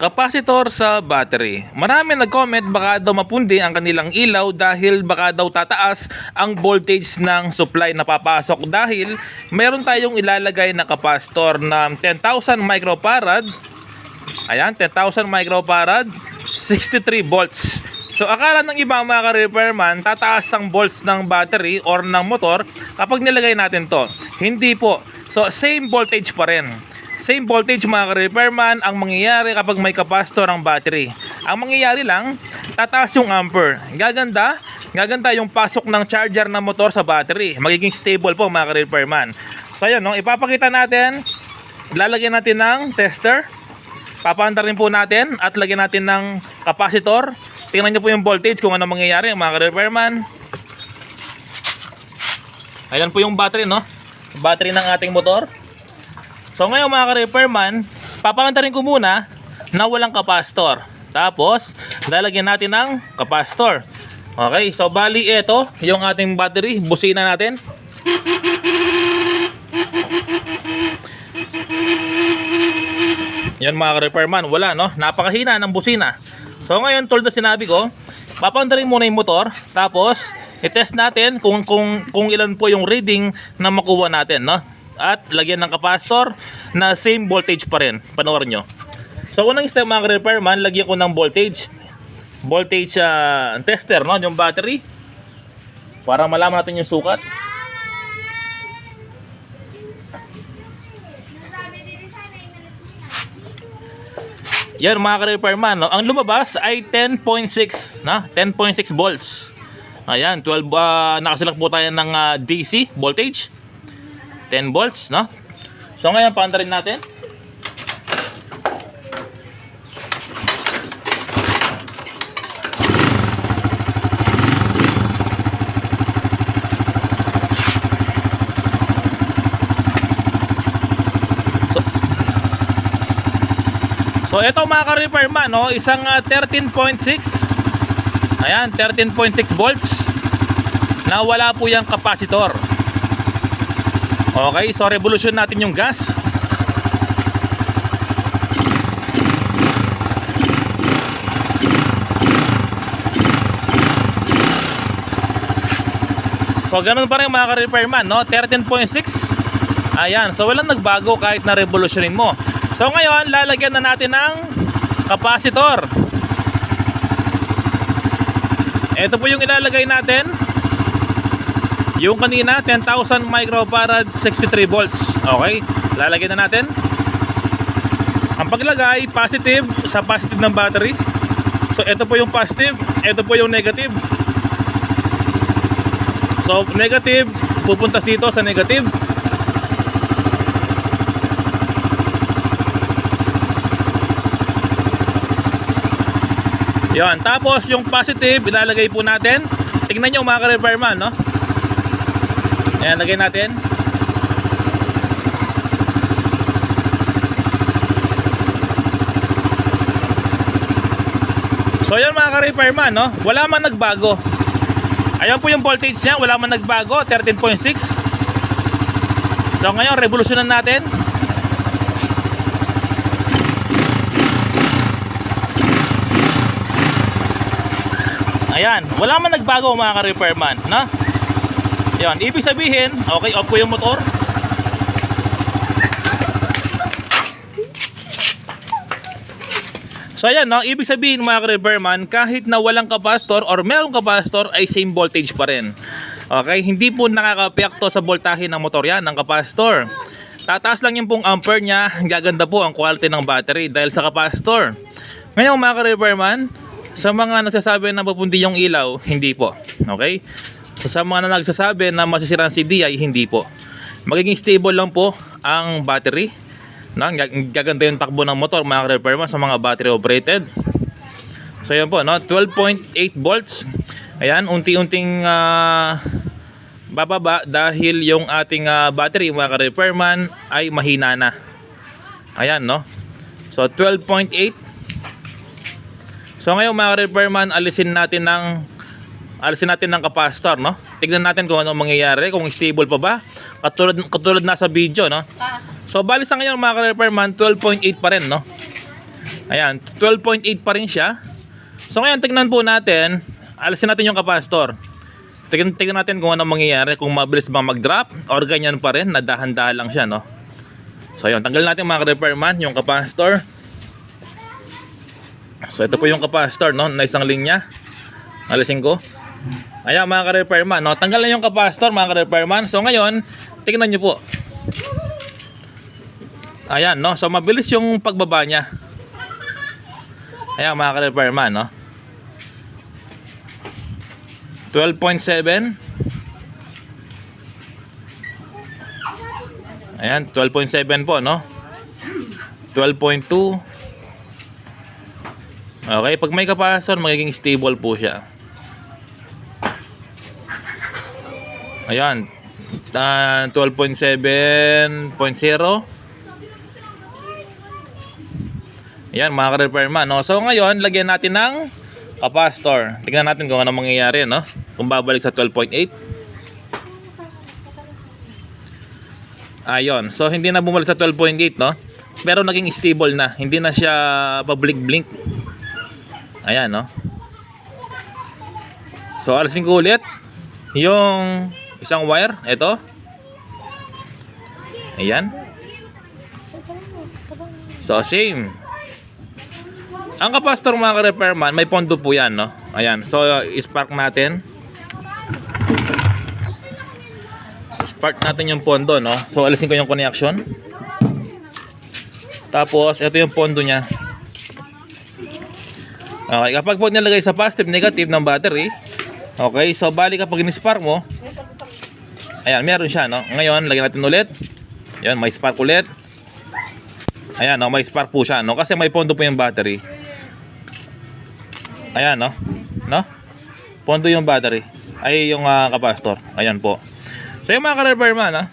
Kapasitor sa battery. Marami nag-comment baka daw mapundi ang kanilang ilaw dahil baka daw tataas ang voltage ng supply na papasok dahil meron tayong ilalagay na kapasitor na 10,000 microfarad. Ayan, 10,000 microfarad, 63 volts. So akala ng ibang mga ka-repairman, tataas ang volts ng battery or ng motor kapag nilagay natin to. Hindi po. So same voltage pa rin. Same voltage mga ka-repairman ang mangyayari kapag may capacitor ang battery. Ang mangyayari lang, tataas yung ampere. Gaganda, gaganda yung pasok ng charger ng motor sa battery. Magiging stable po mga ka-repairman. So ayun, no, ipapakita natin, lalagyan natin ng tester. Papaanda rin po natin at lagyan natin ng capacitor. Tingnan nyo po yung voltage kung ano mangyayari mga ka-repairman. Ayan po yung battery, no? Battery ng ating motor. So ngayon mga ka-repairman, papakantarin ko muna na walang kapastor. Tapos, lalagyan natin ng kapastor. Okay, so bali ito, yung ating battery, busina natin. Yan mga ka-repairman, wala no, napakahina ng busina. So ngayon, tulad na sinabi ko, papakantarin muna yung motor, tapos i-test natin kung, kung, kung ilan po yung reading na makuha natin, no? At lagyan ng kapasitor na same voltage pa rin. Panoorin nyo. So unang step mga repairman, lagyan ko ng voltage. Voltage ah, tester, no? Yung battery. Para malaman natin yung sukat. Yan mga ka-repairman, no? ang lumabas ay 10.6 na 10.6 volts. Ayan, 12 uh, nakaselect po tayo ng ah, DC voltage. 10 volts, no? So ngayon paandarin natin. So, ito mga ka-repairman, no? isang ah, 13.6 Ayan, 13.6 volts na wala po yung kapasitor. Okay, so revolution natin yung gas. So ganun pa rin mga ka-repairman, no? 13.6. Ayan, so walang nagbago kahit na revolutionin mo. So ngayon, lalagyan na natin ng kapasitor. Ito po yung ilalagay natin. Yung kanina, 10,000 microfarad, 63 volts. Okay, lalagyan na natin. Ang paglagay, positive sa positive ng battery. So, ito po yung positive, ito po yung negative. So, negative, pupunta dito sa negative. Yan, tapos yung positive, ilalagay po natin. Tingnan nyo mga ka-repairman, no? Ayan, lagay natin. So yan mga ka-repairman, no? Wala man nagbago. Ayan po yung voltage niya, wala man nagbago, 13.6. So ngayon, revolusyonan natin. Ayan, wala man nagbago mga ka-repairman, no? Yan, ibig sabihin, okay, off ko yung motor. So ayan, no? ibig sabihin mga ka-repairman, kahit na walang kapastor or merong kapastor ay same voltage pa rin. Okay, hindi po nakakapekto sa voltahe ng motor yan, ng kapastor. Tataas lang yung pong ampere niya, gaganda po ang quality ng battery dahil sa kapastor. Ngayon mga ka-repairman, sa mga nagsasabi na mapundi yung ilaw, hindi po. Okay? So, sa mga na nagsasabi na masisira ang CD ay hindi po. Magiging stable lang po ang battery. No? Gag- Gaganda yung takbo ng motor mga ka-repairman sa mga battery operated. So yan po, no? 12.8 volts. Ayan, unti-unting ah, bababa dahil yung ating ah, battery mga ka-repairman ay mahina na. Ayan, no? So 12.8 So ngayon mga repairman, alisin natin ng alisin natin ng capacitor, no? Tignan natin kung ano mangyayari, kung stable pa ba. Katulad katulad nasa video, no? So bali sa ngayon mga repairman, 12.8 pa rin, no? Ayan, 12.8 pa rin siya. So ngayon, tignan po natin, alisin natin yung kapastor. Tignan, tignan natin kung ano mangyayari, kung mabilis ba mag-drop or ganyan pa rin, nadahan-dahan lang siya, no? So ayun, tanggal natin mga repairman yung kapastor. So ito po yung kapastor, no, na isang linya. Alisin ko. Ayan mga ka-repairman, no? tanggal na yung kapastor mga ka-repairman. So ngayon, tignan nyo po. Ayan, no? So mabilis yung pagbaba niya. Ayan mga ka-repairman, no? 12.7 Ayan, 12.7 po, no? 12.2 Okay, pag may kapastor, magiging stable po siya. Ayan, ah, 12.7.0 Ayan, mga ka-repairman, no? So, ngayon, lagyan natin ng kapastor. Tingnan natin kung ano mangyayari, no? Kung babalik sa 12.8. Ayun. So, hindi na bumalik sa 12.8, no? Pero naging stable na. Hindi na siya pablink-blink. Ayan, no? So, alisin ko ulit. Yung isang wire. Ito. Ayan. So, same. Ang kapastor mga ka-repairman, may pondo po yan, no? Ayan. So, spark natin. Spark natin yung pondo, no? So, alisin ko yung connection. Tapos, ito yung pondo niya. Okay, kapag po nilagay sa positive, negative ng battery, okay, so bali kapag in-spark mo, ayan, meron siya, no? Ngayon, lagyan natin ulit. Ayan, may spark ulit. Ayan, no, may spark po siya, no? Kasi may pondo po yung battery. Ayan, no? No? Pondo yung battery. Ay, yung ah, kapastor. Ayan po. So, yung mga ka-repairman, ha?